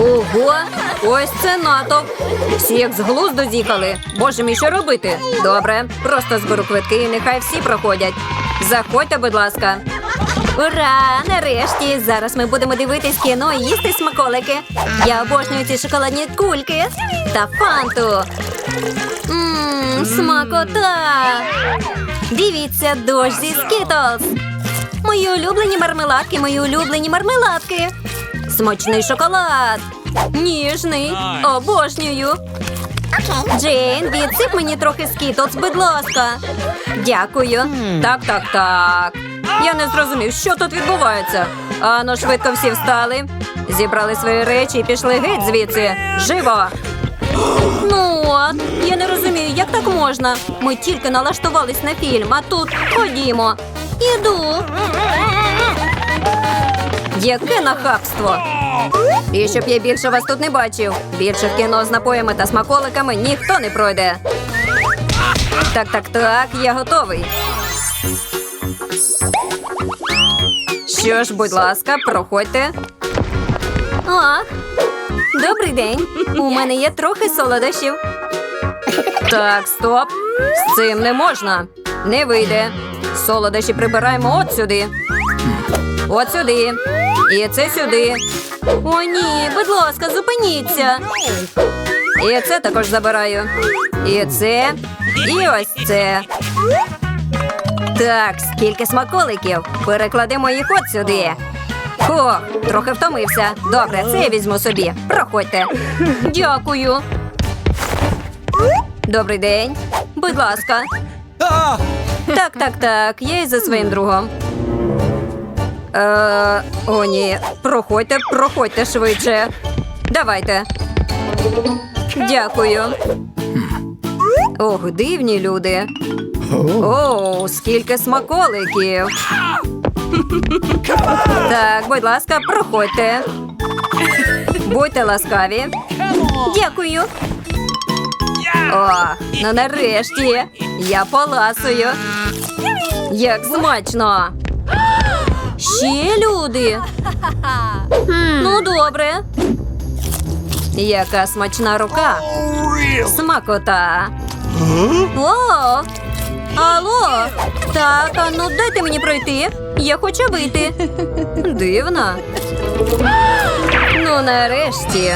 Ого, ось це натовп. Всі як з глузду з'їхали. Боже мій, що робити? Добре, просто зберу квитки і нехай всі проходять. Заходьте, будь ласка. Ура! Нарешті! Зараз ми будемо дивитись кіно і їсти смаколики. Я обожнюю ці шоколадні кульки та фанту. Ммм, смакота! Дивіться, дощ зі скітлз. Мої улюблені мармеладки, мої улюблені мармеладки. Смачний шоколад. Ніжний. Обожнюю. Джейн, відсип мені трохи скітлз, будь ласка. Дякую. Так, так, так. Я не зрозумів, що тут відбувається. Ано швидко всі встали, зібрали свої речі і пішли геть звідси. Живо! Ну от, я не розумію, як так можна. Ми тільки налаштувались на фільм, а тут ходімо. Іду. Яке нахабство! І щоб я більше вас тут не бачив. Більше в кіно з напоями та смаколиками ніхто не пройде. Так, так, так, я готовий. Що ж, будь ласка, проходьте. Ах, добрий день. У мене є трохи солодощів. Так, стоп. З цим не можна. Не вийде. Солодощі прибираємо от сюди. От сюди. І це сюди. О, ні, будь ласка, зупиніться. І це також забираю. І це. І ось це. Так, скільки смаколиків. Перекладемо їх от сюди. О, трохи втомився. Добре, це я візьму собі. Проходьте. Дякую. Добрий день. Будь ласка. Так, так, так. Я із за своїм другом. Е, о, ні. Проходьте, проходьте швидше. Давайте. Дякую. Ох, дивні люди. О, скільки смаколиків. Так, будь ласка, проходьте. Будьте ласкаві. Дякую. О, ну нарешті. Я поласую. Як смачно. Ще люди. Ну, добре. Яка смачна рука. Смакота. О! Алло! Так, а ну дайте мені пройти. Я хочу вийти. Дивно. Ну, нарешті.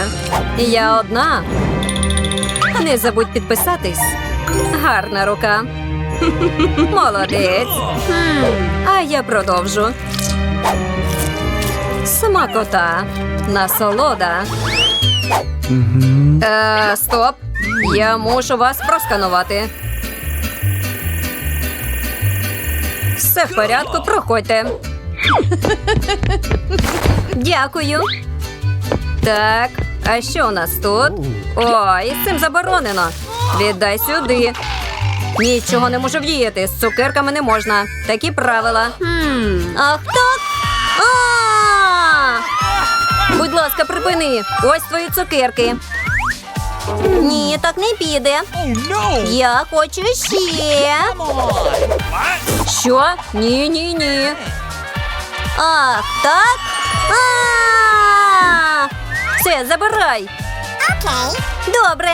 Я одна. Не забудь підписатись. Гарна рука. Молодець. А я продовжу. Смакота. Насолода. Е, стоп. Я мушу вас просканувати. Все в порядку, проходьте. Дякую. Так, а що у нас тут? О, і з цим заборонено. Віддай сюди. Нічого не можу вдіяти. З цукерками не можна. Такі правила. А! Будь ласка, припини. Ось твої цукерки. Ні, так не піде. Я хочу ще. Що? Ні, ні, ні. Ах, так? А! Все, забирай. Добре.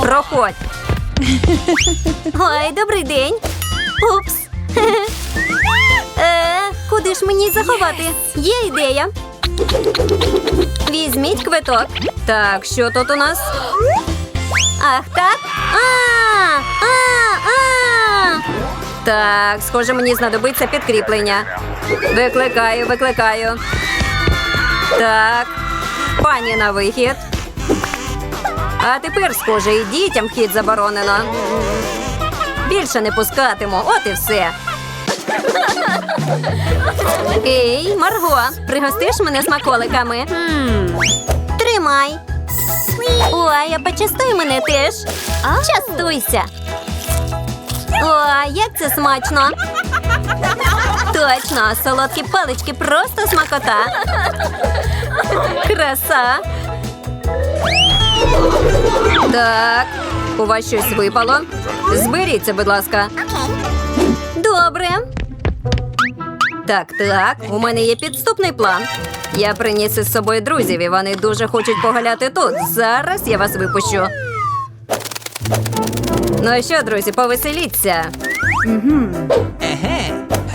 Проходь. Ой, добрий день. Упс. Е, куди ж мені заховати? Є ідея. Візьміть квиток. Так, що тут у нас? Ах, так? А, а, а. Так, схоже, мені знадобиться підкріплення. Викликаю, викликаю. Так, пані на вихід. А тепер, схоже, і дітям вхід заборонено. Більше не пускатиму, от і все. Ей, Марго, пригостиш мене смаколиками? Тримай. Ой, а почастуй мене теж. Частуйся. О, як це смачно. Точно, солодкі палички просто смакота. Краса. Так, у вас щось випало. Зберіться, будь ласка. Добре. Так, так, у мене є підступний план. Я приніс із собою друзів, і вони дуже хочуть погаляти тут. Зараз я вас випущу. Ну що, друзі, повеселіться.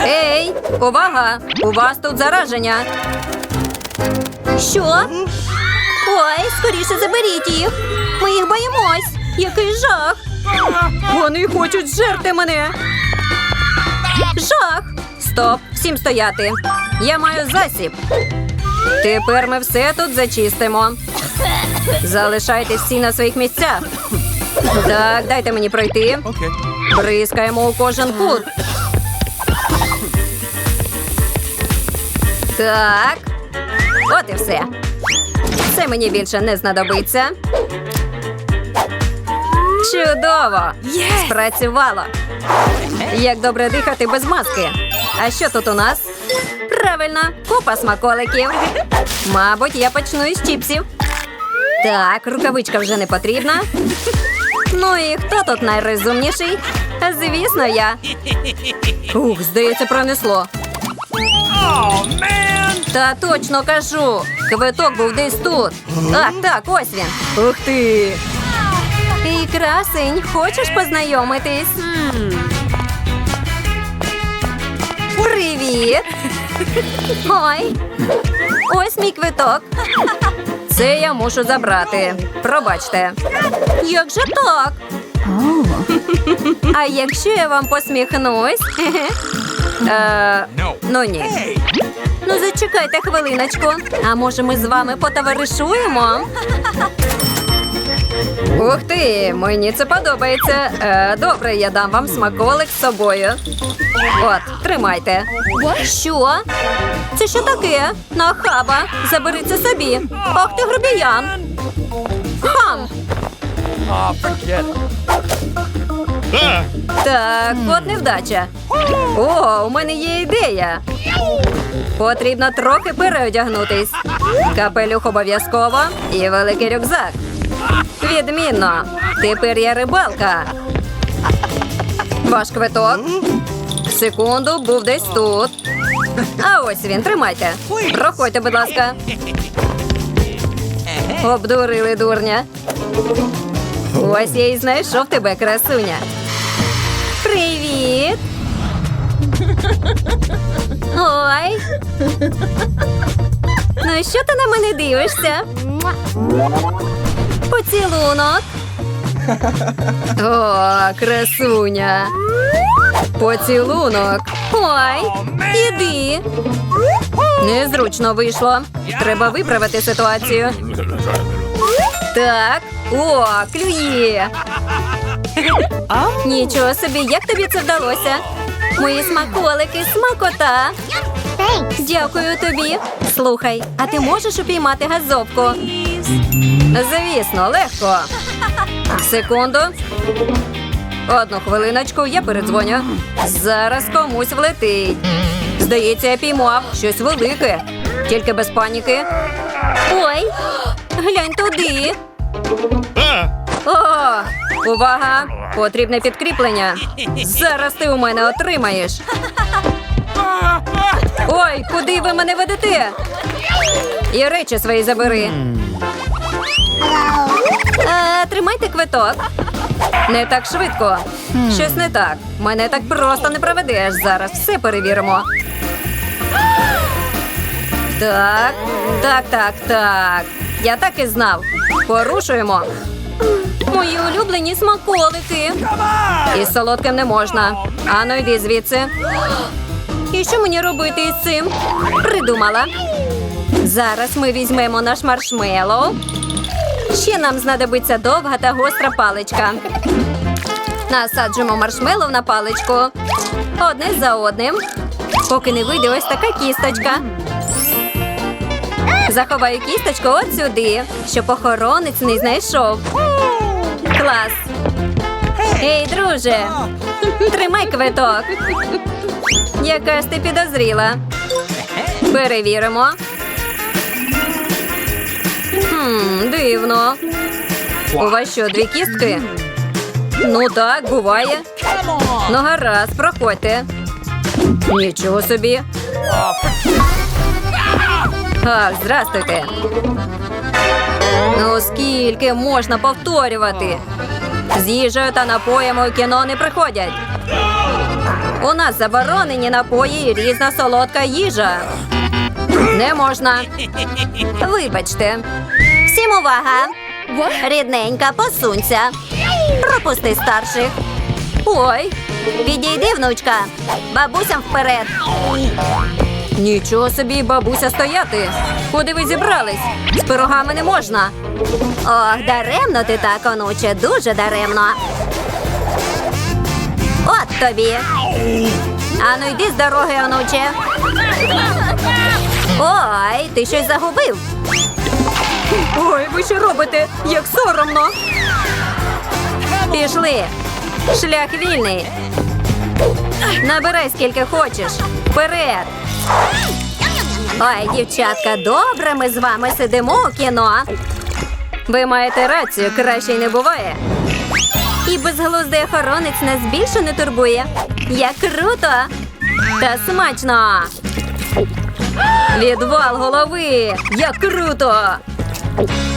Ей, увага! У вас тут зараження. Що? Ой, скоріше заберіть їх. Ми їх боїмось. Який жах. Вони хочуть зжерти мене. Жах! Стоп! Всім стояти! Я маю засіб. Тепер ми все тут зачистимо. Залишайтесь всі на своїх місцях. Так, дайте мені пройти. Бризкаємо у кожен кут. Так. От і все. Це мені більше не знадобиться. Чудово! Спрацювало! Як добре дихати без маски. А що тут у нас? Правильно, купа смаколиків. Мабуть, я почну із чіпсів. Так, рукавичка вже не потрібна. Ну і хто тут найрозумніший? Звісно, я. Ух, здається, пронесло. Та точно кажу. Квиток був десь тут. Так, так, ось він. Ух ти. І красень, хочеш познайомитись? Привіт. Ой. Ось мій квиток. Це я мушу забрати. Пробачте. Як же так? А якщо я вам посміхнусь? Е, ну ні. Ну, зачекайте хвилиночку. А може ми з вами потоваришуємо? Ух ти, мені це подобається. Е, добре, я дам вам смаколик з собою. От, тримайте. Що? Це що таке? Нахаба, забери це собі. Ах ти грубіян. Хам. Так, от невдача. О, у мене є ідея. Потрібно трохи переодягнутись. Капелюх обов'язково і великий рюкзак. Відмінно. Тепер я рибалка. Ваш квиток. Секунду, був десь тут. А ось він, тримайте. Проходьте, будь ласка. Обдурили дурня. Ось я і знайшов тебе, красуня. Привіт. Ой. Ну, що ти на мене дивишся? Поцілунок. О, красуня. Поцілунок. Ой, іди. Незручно вийшло. Треба виправити ситуацію. Так. О, клює. Нічого собі, як тобі це вдалося? Мої смаколики, смакота. Дякую тобі. Слухай, а ти можеш упіймати газовку? Звісно, легко. Секунду. Одну хвилиночку, я передзвоню. Зараз комусь влетить. Здається, я піймав щось велике. Тільки без паніки. Ой, глянь туди. О, увага! Потрібне підкріплення. Зараз ти у мене отримаєш. Ой, куди ви мене ведете? І речі свої забери. Е, тримайте квиток. Не так швидко. Щось не так. Мене так просто не проведеш. Зараз все перевіримо. Так, так, так, так. Я так і знав. Порушуємо. Мої улюблені смаколики. Із солодким не можна. Ану, йди звідси. І що мені робити із цим? Придумала. Зараз ми візьмемо наш маршмеллоу. Ще нам знадобиться довга та гостра паличка. Насаджуємо маршмеллоу на паличку. Одне за одним. Поки не вийде ось така кісточка. Заховаю кісточку от сюди, щоб охоронець не знайшов. Клас. Ей, друже, тримай квиток. Яка ж ти підозріла. Перевіримо. Хм, дивно. У вас що, дві кістки? Ну так, буває. Ну, гаразд, проходьте. Нічого собі. Ах, здрастуйте. Ну скільки можна повторювати? З їжею та напоями у кіно не приходять. У нас заборонені напої і різна солодка їжа. Не можна. Вибачте. Всім увага! Рідненька, посунься. Пропусти старших. Ой, відійди, внучка. Бабусям вперед. Нічого собі, бабуся, стояти. Куди ви зібрались? З пирогами не можна. Ох, даремно ти так, онуче, дуже даремно. От тобі. Ану, йди з дороги, онуче. Ой, ти щось загубив. Ой, ви що робите? Як соромно. Пішли. Шлях вільний. Набирай скільки хочеш. Вперед. Ой, дівчатка, добре, ми з вами сидимо у кіно. Ви маєте рацію, краще й не буває. І безглуздий охоронець нас більше не турбує. Як круто! Та смачно! Відвал голови! Як круто! Bye.